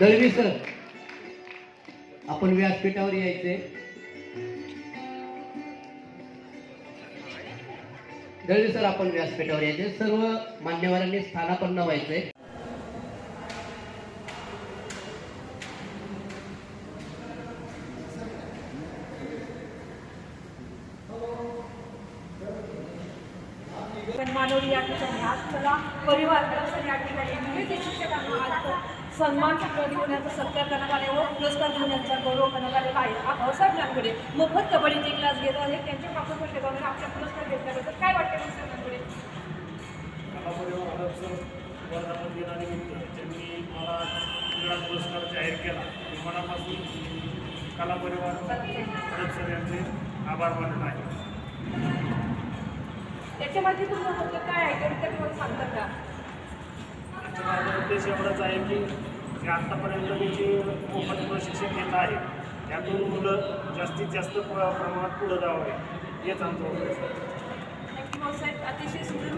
Dalvi sir आपण व्यासपीठावर यायचे दळवी सर आपण व्यासपीठावर यायचे सर्व मान्यवरांनी स्थानापन्न व्हायचे मानवली या ठिकाणी. आज त्याला परिवार कलाकार या ठिकाणी विविध शिक्षकांना आज सन्मान देण्याचा सत्कार करण्यात आले व पुरस्कार देऊन यांचा गौरव करण्यात आलेला आहे. हा भाऊसाहेब जानकडे मोफत कबड्डीचे क्लास घेत आहेत त्यांच्या प्राप्त क्षेत्रामध्ये आपल्या पुरस्कार घेतल्याबद्दल काय वाटते कला हडपसर वर्धापन दिनानिमित्त त्यांनी मला क्रीडा पुरस्कार जाहीर केला मनापासून कला परिवार हडपसर यांचे आभार मानत आहे. याच्यामध्ये तुमचं म्हणणं काय आहे? थोडक्यात सांगता का? आमच्या माझा उद्देश एवढाच आहे की जे आत्तापर्यंत मी जे मोफत प्रशिक्षण घेत आहे त्यातून मुलं जास्तीत जास्त प्रमाणात पुढं जावं हेच आमचं उद्देश थँक्यू भाऊसाहेब. अतिशय सुंदर